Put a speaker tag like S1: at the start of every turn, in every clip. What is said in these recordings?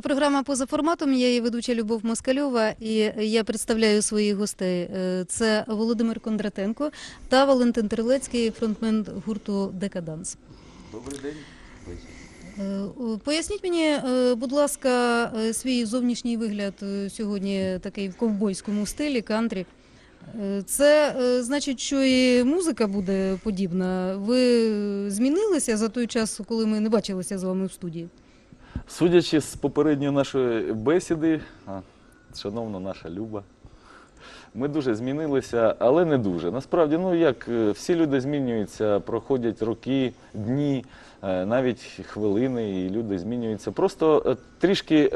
S1: Це програма поза форматом. Я її ведуча Любов Москальова, і я представляю своїх гостей. Е, Це Володимир Кондратенко та Валентин Терлецький, фронтмен гурту Декаданс.
S2: Добрий день.
S1: Е, Поясніть мені, е, будь ласка, свій зовнішній вигляд сьогодні такий в ковбойському стилі, кантрі. Це значить, що і музика буде подібна. Ви змінилися за той час, коли ми не бачилися з вами в студії?
S2: Судячи з попередньої нашої бесіди, шановна наша Люба, ми дуже змінилися, але не дуже. Насправді, ну як е, всі люди змінюються, проходять роки, дні, е, навіть хвилини, і люди змінюються. Просто е, трішки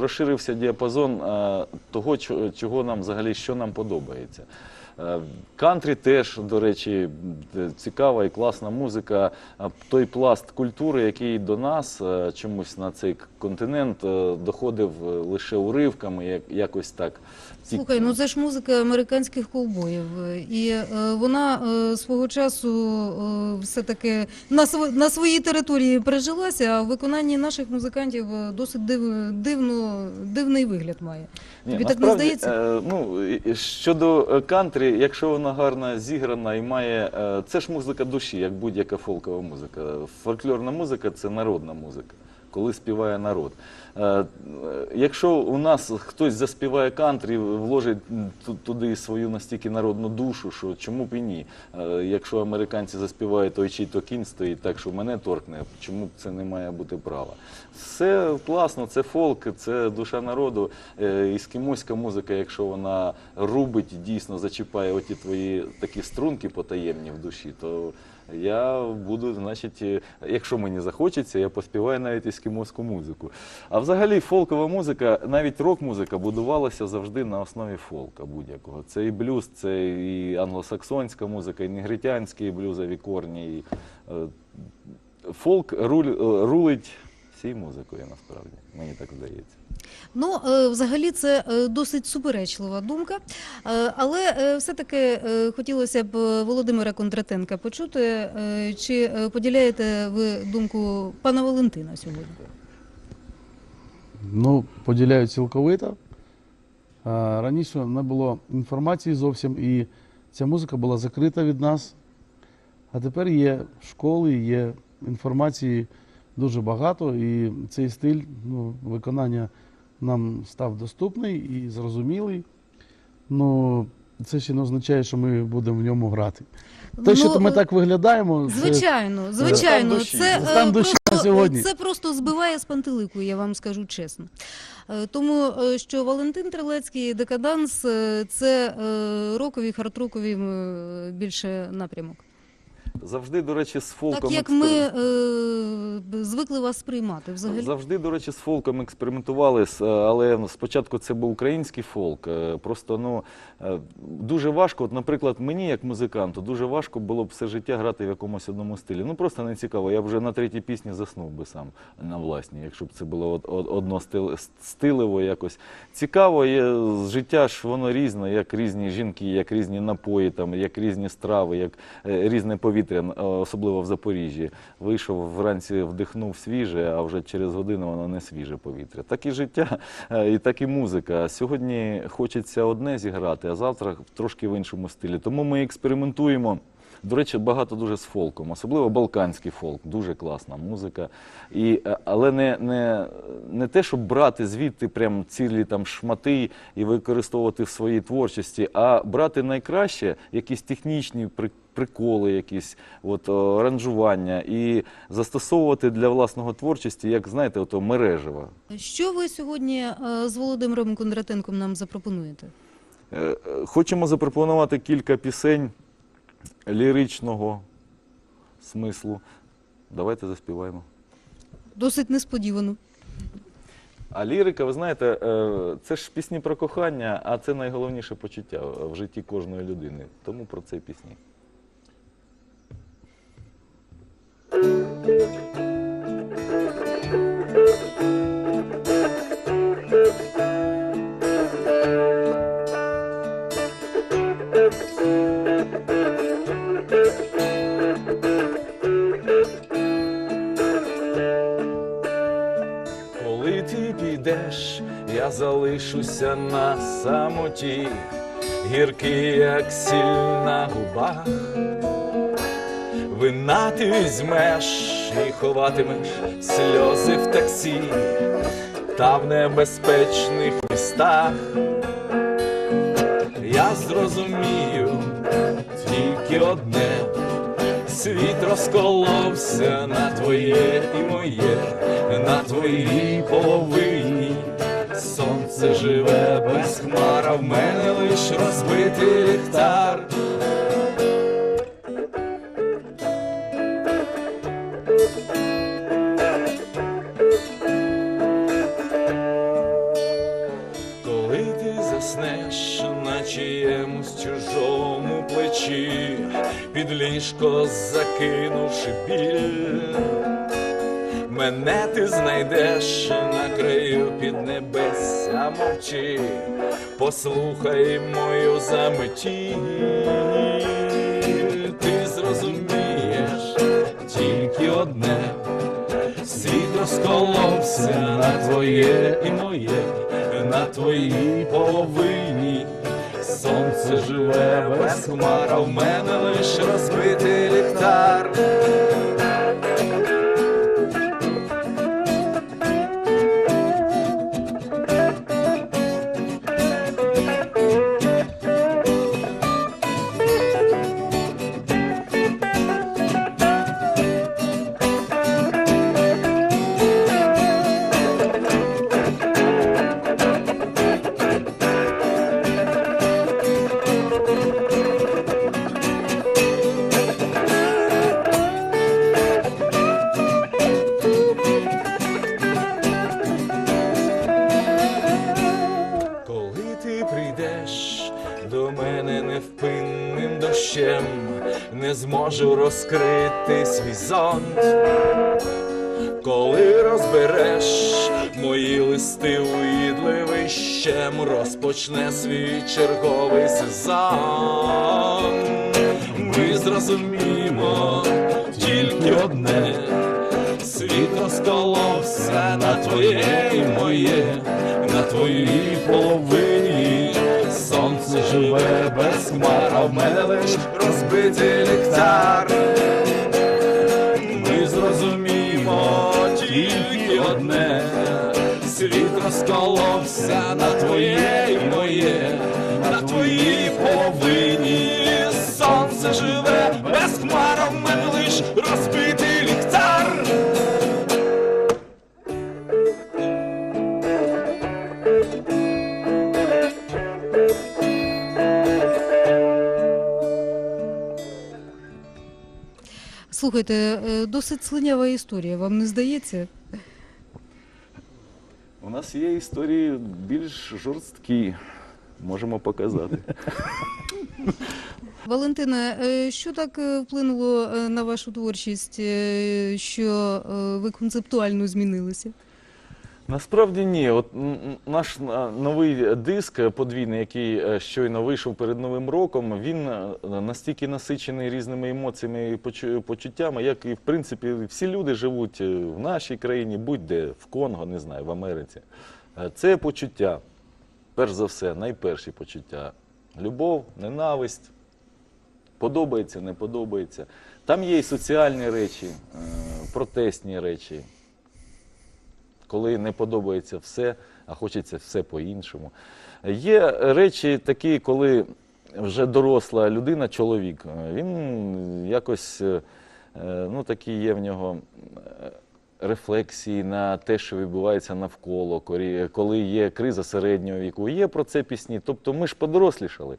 S2: розширився діапазон того, чого нам взагалі що нам подобається. Е, Кантрі теж, до речі, цікава і класна музика. Той пласт культури, який до нас е, чомусь на цей континент е, доходив е, лише уривками, як- якось так.
S1: Слухай, ну це ж музика американських ковбоїв, і е, вона е, свого часу е, все-таки на, св- на своїй території пережилася, а в виконанні наших музикантів е, досить див, дивно, дивний вигляд має.
S2: Ні,
S1: Тобі так не здається?
S2: е, ну, щодо е, кантрі, якщо вона гарно зіграна і має. е, Це ж музика душі, як будь-яка фолкова музика. Фольклорна музика це народна музика, коли співає народ. Е, е, Якщо у нас хтось заспіває кантрі, вложить туди свою настільки народну душу, що чому б і ні? Е, Якщо американці заспівають той чий то кінь стоїть так, що мене торкне, чому б це не має бути права? Все класно, це фолк, це душа народу. Е, Іскімоська музика, якщо вона рубить, дійсно зачіпає оті твої такі струнки потаємні в душі, то я буду, значить, е, якщо мені захочеться, я поспіваю навіть іскімоську музику. А взагалі фолкова музика, навіть рок-музика будувалася завжди на основі фолка будь-якого. Це і блюз, це і англосаксонська музика, і негритянські блюзові корні. І, е, фолк руль, е, рулить всією музикою, насправді, мені так здається.
S1: Ну, е, взагалі, це е, досить суперечлива думка. Але все-таки хотілося б Володимира Кондратенка почути, чи поділяєте ви думку пана Валентина сьогодні?
S3: Ну, поділяю цілковито. Раніше не було інформації зовсім, і ця музика була закрита від нас. А тепер є школи, є інформації дуже багато, і цей стиль ну, виконання нам став доступний і зрозумілий. Ну, це ще не означає, що ми будемо в ньому грати. Те, що
S1: Ну,
S3: ми
S1: е,
S3: так виглядаємо, це-
S1: Звичайно, звичайно,
S2: Стан душі.
S1: це, е,
S3: Стан душі
S1: просто,
S3: сьогодні.
S1: це просто збиває з пантелику, я вам скажу чесно. Е, Тому е, що Валентин Трилецький декаданс е, це е, рокові, хардрокові е, більше напрямок.
S2: Завжди, до речі, з фолком
S1: Так як ми е, звикли вас сприймати взагалі.
S2: Завжди, до речі, з фолком експериментували, з- але спочатку це був український фолк. е, Просто ну е, дуже важко. От, наприклад, мені, як музиканту, дуже важко було б все життя грати в якомусь одному стилі. Ну просто не цікаво. Я б вже на третій пісні заснув би сам на власній, якщо б це було од- од- одностилево якось. Цікаво, є, життя ж воно різне, як різні жінки, як різні напої, там, як різні страви, як е, різне повітря, е, особливо в Запоріжжі. Вийшов вранці, вдихнув свіже, а вже через годину воно не свіже повітря. Так і життя, е, і так і музика. Сьогодні хочеться одне зіграти, а завтра трошки в іншому стилі. Тому ми експериментуємо. До речі, багато дуже з фолком, особливо балканський фолк, дуже класна музика. І, е, але не, не, не те, щоб брати звідти прям цілі там шмати і використовувати в своїй творчості, а брати найкраще, якісь технічні при- приколи, якісь от, о, аранжування, і застосовувати для власного творчості, як знаєте, ото мережево.
S1: Що ви сьогодні е, з Володимиром Кондратенком нам запропонуєте?
S2: Е, е, Хочемо запропонувати кілька пісень ліричного смислу. Давайте заспіваємо.
S1: Досить несподівано.
S2: А лірика, ви знаєте, це ж пісні про кохання, а це найголовніше почуття в житті кожної людини. Тому про це пісні. Коли ти підеш я залишуся на самоті, гіркий, як сіль на губах. Вина ти візьмеш і ховатимеш сльози в таксі та в небезпечних містах. Я зрозумію тільки одне, світ розколовся на твоє і моє, на твоїй половині. Сонце живе без хмар, а в мене лиш розбитий ліхтар. Під ліжко закинувши біль, мене ти знайдеш на краю під небесся мовчи, послухай мою заметі, ти зрозумієш тільки одне. Світ розколовся на твоє і моє, на твоїй половині. Сонце живе без хмара, в мене лиш розбитий ліхтар. Розкрити свій зонт. Коли розбереш мої листи уїдливий щем, розпочне свій черговий сезон. Ми зрозуміємо тільки одне. Світ розколовся на твоє і моє, на твоїй половині. Живе без хмар, а в мене лиш розбитий ліхтар. Ми зрозуміємо тільки одне. Світ розколовся на твоє і моє, на твоїй половині. Сонце живе без хмар, в мене лиш розбитий
S1: Слухайте, е, досить слинява історія, вам не здається?
S2: У нас є історії більш жорсткі, можемо показати.
S1: Валентина, е, що так е, вплинуло на вашу творчість, що ви концептуально змінилися?
S2: Насправді ні. От наш новий диск е, подвійний, який е, щойно вийшов перед Новим роком, він е, настільки насичений різними емоціями і почуттями, як і в принципі всі люди живуть е, в нашій країні, будь-де, в Конго, не знаю, в Америці. Е, Це почуття, перш за все, найперші почуття. Любов, ненависть, подобається, не подобається. Там є і соціальні речі, е, протестні речі коли не подобається все, а хочеться все по-іншому. Є речі такі, коли вже доросла людина, чоловік, він якось е, ну, такі є в нього е, рефлексії на те, що відбувається навколо, коли є криза середнього віку. Є про це пісні. Тобто ми ж подорослішали.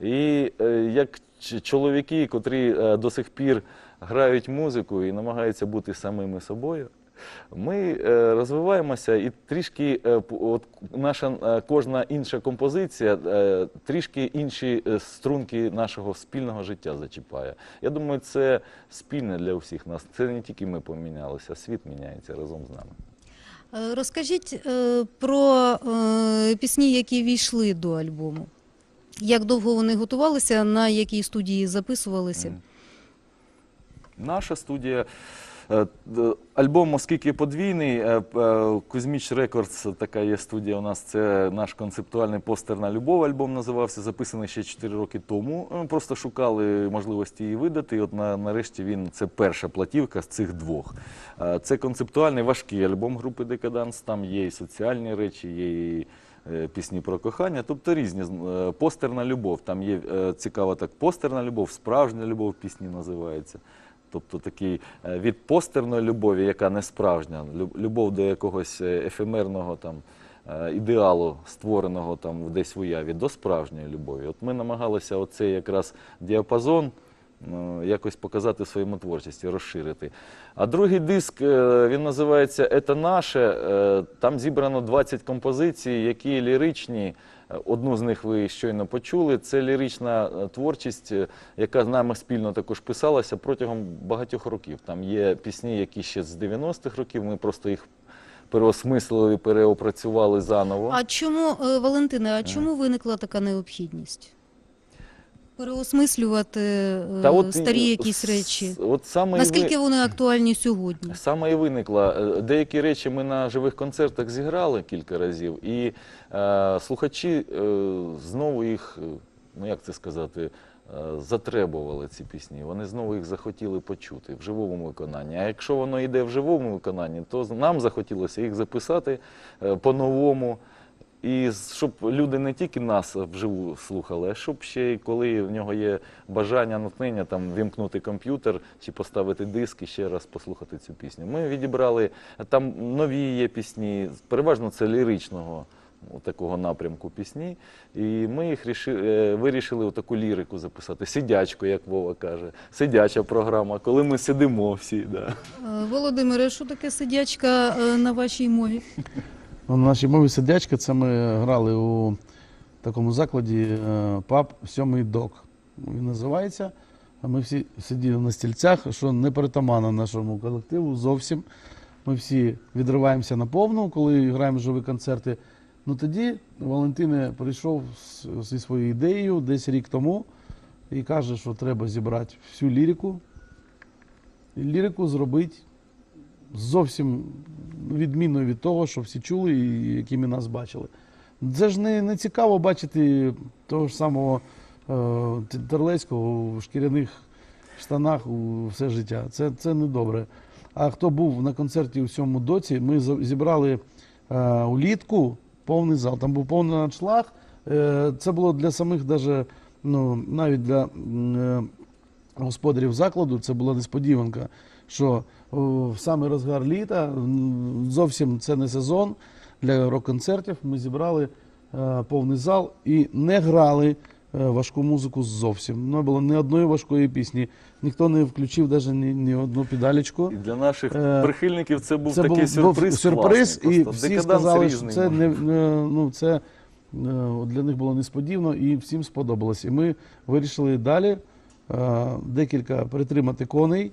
S2: І е, як чоловіки, котрі до сих пір грають музику і намагаються бути самими собою, ми е, розвиваємося і трішки е, от наша е, кожна інша композиція трішки інші струнки нашого спільного життя зачіпає. Я думаю, це спільне для всіх нас. Це не тільки ми помінялися, світ міняється разом з нами.
S1: Розкажіть про пісні, які війшли до альбому. Як довго вони готувалися, на якій студії записувалися?
S2: Наша студія Альбом, оскільки подвійний, е, е, Кузьміч Рекордс, така є студія у нас, це наш концептуальний постер на любов. Альбом називався, записаний ще 4 роки тому. Ми просто шукали можливості її видати. І от на, нарешті він це перша платівка з цих двох. Е, Це концептуальний важкий альбом групи Декаданс. Там є і соціальні речі, є і е, пісні про кохання, тобто різні е, постерна любов. Там є е, цікаво так постерна любов, справжня любов пісні називається. Тобто такий е, від постерної любові, яка не справжня, любов до якогось е, ефемерного там е, ідеалу, створеного там десь в уяві, до справжньої любові. От ми намагалися оцей якраз діапазон ну, якось показати своєму творчості, розширити. А другий диск, він називається «Это наше». Там зібрано 20 композицій, які ліричні. Е, Одну з них ви щойно почули. Це лірична е, творчість, е, яка з нами спільно також писалася протягом багатьох років. Там є пісні, які ще з 90-х років. Ми просто їх переосмислили, переопрацювали заново.
S1: А чому, Валентина, а чому виникла така необхідність? Переосмислювати е, старі якісь речі.
S2: От саме і ви-
S1: Наскільки вони актуальні сьогодні?
S2: Саме і виникла. Е, Деякі речі ми на живих концертах зіграли кілька разів, і е, слухачі е, знову їх, е, ну як це сказати, е, затребували ці пісні. Вони знову їх захотіли почути в живому виконанні. А якщо воно йде в живому виконанні, то нам захотілося їх записати е, по-новому. І щоб люди не тільки нас вживу слухали, а щоб ще й коли в нього є бажання, натхнення там вімкнути комп'ютер чи поставити диск і ще раз послухати цю пісню. Ми відібрали там нові є пісні, переважно це ліричного ну, такого напрямку пісні. І ми їх ріши, е, вирішили таку лірику записати, сидячку, як Вова каже, сидяча програма, коли ми сидимо всі. Да.
S1: Е, Володимире, що таке сидячка е, на вашій мові?
S3: Ну, На нашій мові сидячка це ми грали у такому закладі е, паб Сьомий док. Він називається. А Ми всі сиділи на стільцях, що не перетаманно нашому колективу зовсім. Ми всі відриваємося на повну, коли граємо живі концерти. Ну тоді Валентине прийшов зі своєю ідеєю десь рік тому і каже, що треба зібрати всю лірику. І лірику зробити зовсім відмінною від того, що всі чули і якими нас бачили. Це ж не, не цікаво бачити того ж самого е, Терлецького у шкіряних штанах у все життя. Це, це не. А хто був на концерті у сьому доці, ми зібрали е, улітку повний зал. Там був повний аншлаг. Е, це було для самих, даже, ну, навіть для е, господарів закладу, це була несподіванка, що в самий розгар літа, зовсім це не сезон для рок-концертів. Ми зібрали е, повний зал і не грали е, важку музику зовсім. Не було ні одної важкої пісні. Ніхто не включив навіть ні, ні одну педалечку.
S2: І для наших
S3: Е,
S2: прихильників це був
S3: це
S2: такий
S3: був,
S2: сюрприз.
S3: сюрприз,
S2: класний.
S3: і всі сказали, що це не, ну це для них було несподівано і всім сподобалось. І ми вирішили далі декілька притримати коней,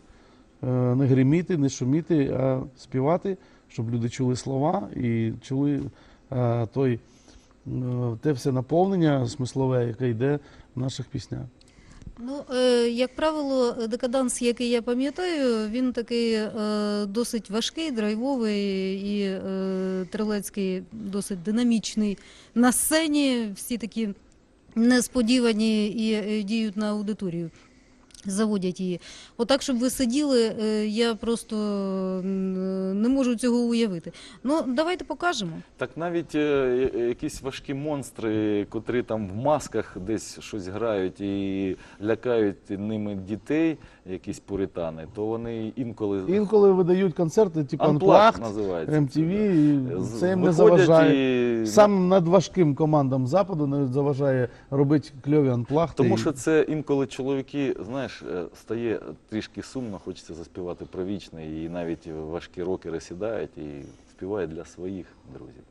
S3: не гриміти, не шуміти, а співати, щоб люди чули слова і чули е, той е, те все наповнення смислове, яке йде в наших піснях.
S1: Ну, е, як правило, декаданс, який я пам'ятаю, він такий е, досить важкий, драйвовий і е, Трилецький досить динамічний на сцені. Всі такі несподівані і е, діють на аудиторію. Заводять її. Отак, щоб ви сиділи, е, я просто не можу цього уявити. Ну, давайте покажемо.
S2: Так навіть е, якісь важкі монстри, котрі там в масках десь щось грають і лякають ними дітей, якісь пуритани, то вони інколи
S3: Інколи видають концерти, типу
S2: Unplugged
S3: Unplugged,
S2: називається.
S3: MTV,
S2: да.
S3: і
S2: З-
S3: це їм не
S2: виходять
S3: заважає.
S2: і-
S3: Самим надважким командам Западу не заважає робити кльові анплахти.
S2: Тому що це інколи чоловіки, знаєш, е, стає трішки сумно, хочеться заспівати про вічне, і навіть важкі рокери сідають і співають для своїх друзів.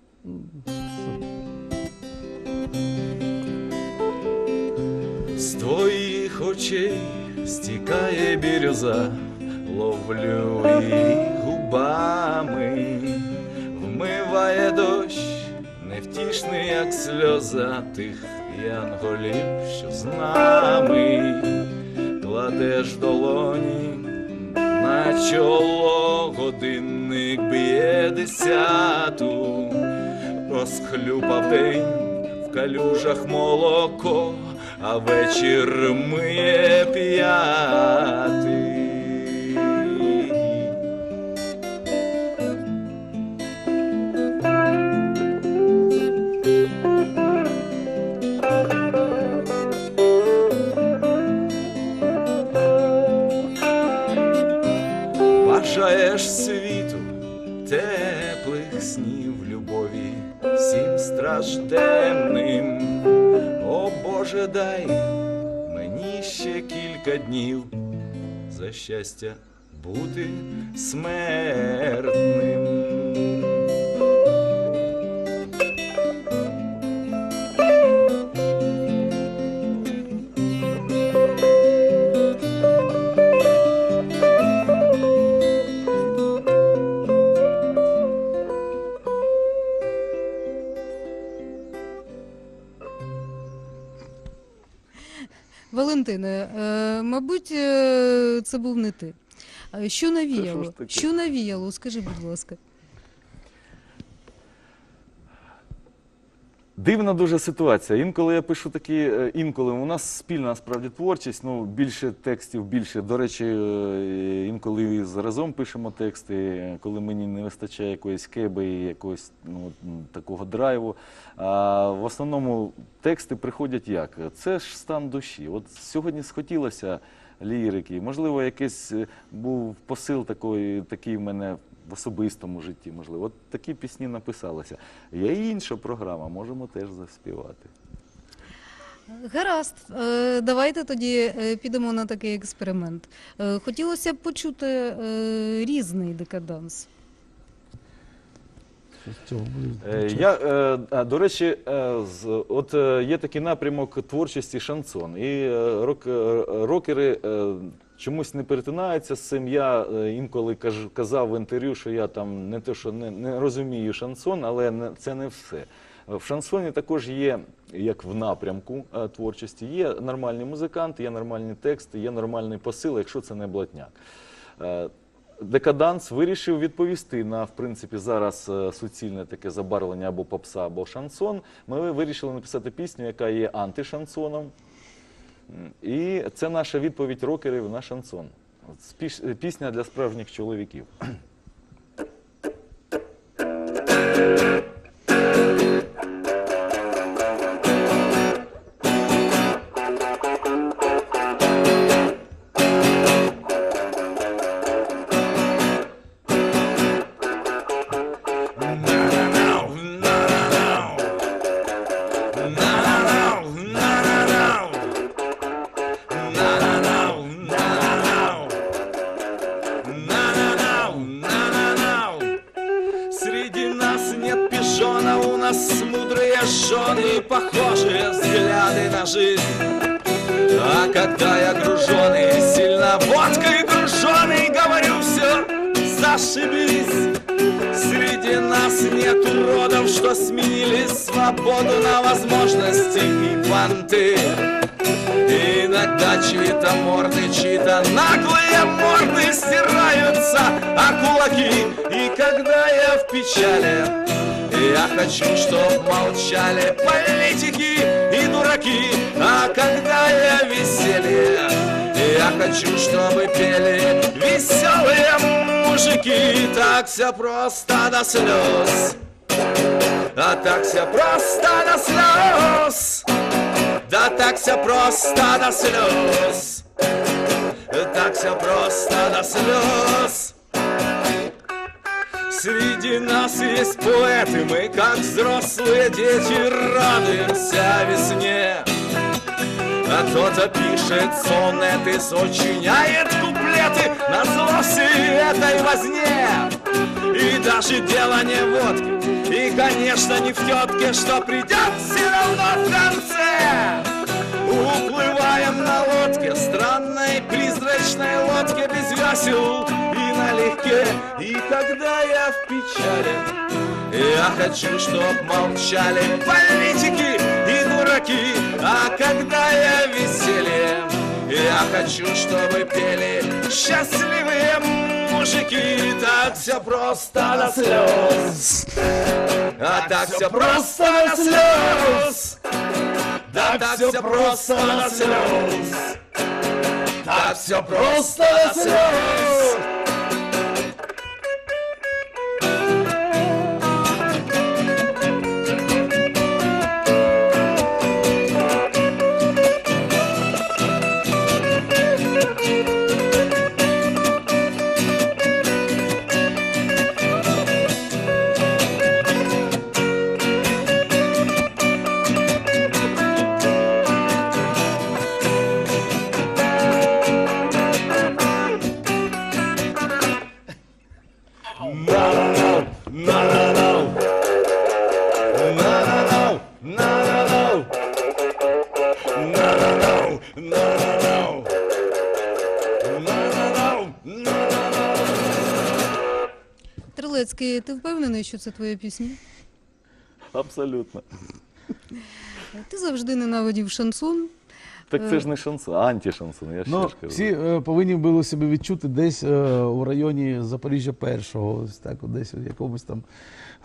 S2: Твоїх очей стікає бірюза, ловлю її губами, вмиває дощ, невтішний, як сльоза тих янголів, що з нами. Кладеш долоні на чоло годинник б'є десяту, розхлюпав день в калюжах молоко, а вечір миє п'ятий. Бажаєш світу теплих снів любові всім стражденним. Боже, дай мені ще кілька днів за щастя бути смертним.
S1: Валентине, е, мабуть, е, це був не ти. Е, Що навіяло?
S3: що?
S1: Що навіяло? Скажи, будь ласка.
S3: Дивна дуже ситуація. Інколи я пишу такі, е, інколи у нас спільна насправді творчість, ну більше текстів, більше. До речі, е, інколи разом пишемо тексти, коли мені не вистачає якоїсь кеби і якогось ну, такого драйву. А в основному тексти приходять як? Це ж стан душі. От сьогодні схотілося лірики. Можливо, якийсь е, був посил такої, такий в мене в особистому житті, можливо. От такі пісні написалися. Є і інша програма, можемо теж заспівати.
S1: Гаразд, Е, давайте тоді е, підемо на такий експеримент. Е, Хотілося б почути різний декаданс.
S3: Е, Я, е, до речі, е, з- от е, є такий напрямок творчості шансон. І е, рок, е, рокери е, чомусь не перетинаються з цим. Я е, інколи казав в інтерв'ю, що я там не те, що не, розумію шансон, але це не все. В шансоні також є, як в напрямку е, творчості, є нормальні музиканти, є нормальні тексти, є нормальний посил, якщо це не блатняк. Е, Декаданс вирішив відповісти на в принципі зараз суцільне таке забарвлення або попса, або шансон. Ми вирішили написати пісню, яка є антишансоном. І це наша відповідь рокерів на шансон. Пісня для справжніх чоловіків.
S2: Водкой груженый, говорю все, зашибись. Среди нас нет уродов, что сменили свободу на возможности и понты. Иногда чьи-то морды, чьи-то наглые морды стираются, а кулаки. И когда я в печали, я хочу, чтоб молчали политики и дураки. А когда я в веселье, я хочу, чтобы пели веселые мужики. Так все просто до слез. А так все просто до слез. Да так все просто до слез. Так все просто до слез. Среди нас есть поэты, мы как взрослые дети радуемся весне. А кто-то пишет сонеты, сочиняет куплеты на зло всей этой возне. И даже дело не в водке, и, конечно, не в тетке, что придет все равно в конце. Уплываем на лодке, странной призрачной лодке без весел и налегке. И когда я в печали, я хочу, чтоб молчали политики дураки. А когда я в веселье, я хочу, чтобы пели счастливые
S4: мужики, так все просто до слез. А так все просто до слез. Да так все просто до слез. Так все просто до слез.
S1: Трилецький, ти впевнений, що це твоя пісня?
S2: Абсолютно.
S1: Ти завжди ненавидів шансон.
S2: Так це ж не шансон, а антишансон, я ще
S3: Ну,
S2: ж кажу.
S3: всі е, повинні були себе відчути десь е, у районі Запоріжжя першого, ось так, десь у якомусь там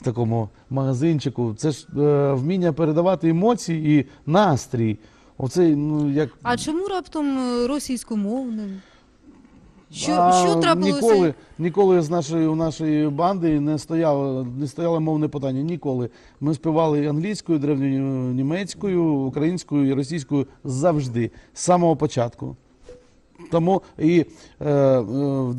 S3: такому магазинчику. Це ж е, вміння передавати емоції і настрій. Оцей, ну як
S1: А чому раптом е, російськомовним? Що,
S3: А,
S1: що трапилося?
S3: Ніколи, ніколи з нашої, у нашої банди не стояло, не стояло мовне питання. Ніколи. Ми співали англійською, древньою німецькою, українською і російською завжди, з самого початку. Тому і е, е, в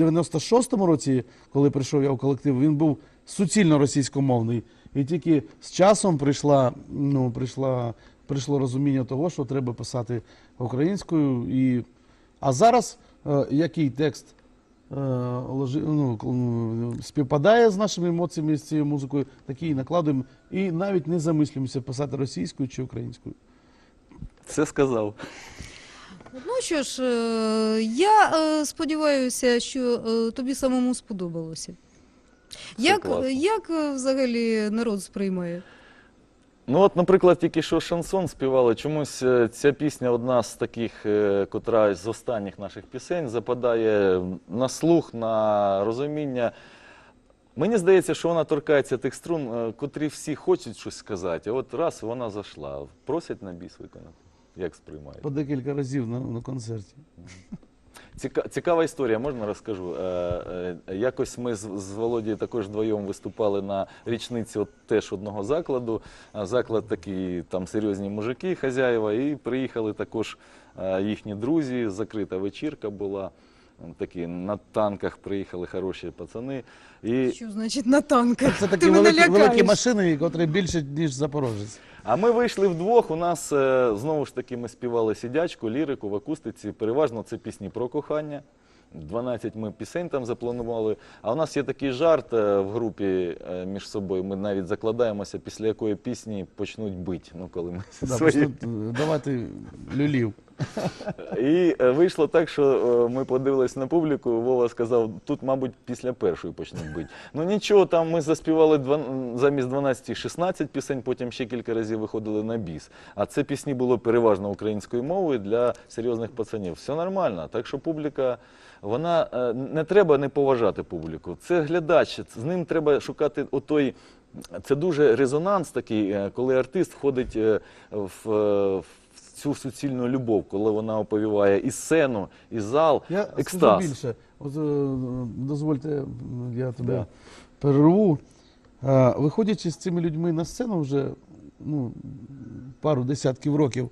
S3: 96-му році, коли прийшов я в колектив, він був суцільно російськомовний. І тільки з часом прийшла, ну, прийшла, прийшло розуміння того, що треба писати українською. І... А зараз який текст е, ну, співпадає з нашими емоціями, з цією музикою, такий і накладуємо. І навіть не замислюємося писати російською чи українською.
S2: Все сказав.
S1: Ну що ж, е, я е, сподіваюся, що е, тобі самому сподобалося. Як, як е, взагалі народ сприймає?
S2: Ну от, наприклад, тільки що шансон співали. Чомусь е, ця пісня одна з таких, е, котра з останніх наших пісень западає на слух, на розуміння. Мені здається, що вона торкається тих струн, е, котрі всі хочуть щось сказати. А от раз вона зайшла. Просять на біс виконати. Як сприймають?
S3: По декілька разів на, на концерті.
S2: Ціка, цікава історія, можна розкажу. Е, е, якось ми з, з Володією також вдвоєм виступали на річниці от теж одного закладу. Заклад такий, там серйозні мужики, хазяїва, і приїхали також е, їхні друзі. Закрита вечірка була. Такі на танках приїхали хороші пацани. І,
S1: Що значить на танках?
S3: Це
S1: Ти
S3: такі
S1: мене
S3: великі, великі машини, котрі більше, ніж Запорожець.
S2: А ми вийшли вдвох. У нас е, знову ж таки ми співали сідячку, лірику в акустиці. Переважно це пісні про кохання. 12 ми пісень там запланували. А у нас є такий жарт е, в групі е, між собою. Ми навіть закладаємося, після якої пісні почнуть бити. Ну, коли ми
S3: Да,
S2: свої
S3: почнуть, е, давати люлів.
S2: І вийшло так, що ми подивились на публіку. Вова сказав, тут, мабуть, після першої почнуть бити. Ну нічого, там ми заспівали замість 12 16 пісень, потім ще кілька разів виходили на біс. А це пісні було переважно українською мовою для серйозних пацанів. Все нормально. Так що публіка, вона е, не треба не поважати публіку. Це глядач, з ним треба шукати отой. Це дуже резонанс такий, е, коли артист входить е, в, в цю суцільну любов, коли вона оповіває і сцену, і зал,
S3: Я скажу більше. От, дозвольте, я тебе
S2: Да.
S3: перерву. Виходячи з цими людьми на сцену вже ну, пару десятків років,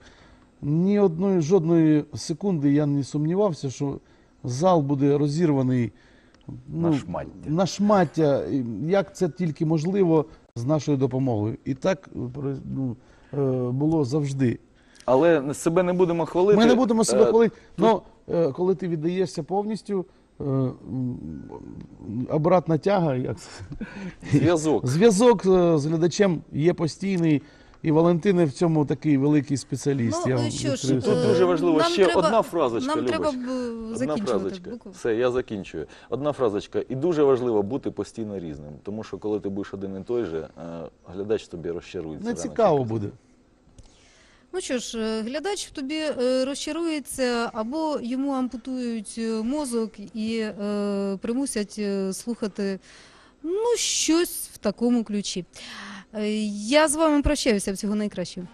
S3: ні одної жодної секунди я не сумнівався, що зал буде розірваний ну,
S2: На шмаття.
S3: на шмаття, як це тільки можливо з нашою допомогою. І так ну, е, було завжди.
S2: Але себе не будемо хвалити.
S3: Ми не будемо себе
S2: Е,
S3: хвалити. Ну, е, коли ти віддаєшся повністю, обратна тяга, як?
S2: Зв'язок.
S3: зв'язок з глядачем є постійний. І Валентини в цьому такий великий спеціаліст.
S1: Ну,
S3: я
S1: що ж,
S2: Тут дуже важливо.
S1: нам
S2: Ще
S1: треба-
S2: одна фразочка,
S1: Нам
S2: Любочка.
S1: треба б е,
S2: Одна
S1: закінчувати.
S2: фразочка.
S1: букву.
S2: Все, я закінчую. Одна фразочка. І дуже важливо бути постійно різним. Тому що коли ти будеш один і той же, е, глядач тобі розчарується.
S3: Не
S2: рано чи
S3: цікаво
S2: пізно.
S3: буде.
S1: Ну що ж, е, глядач в тобі е, розчарується, або йому ампутують е, мозок і е, примусять е, слухати ну, щось в такому ключі. Е, Я з вами прощаюся. Всього найкращого.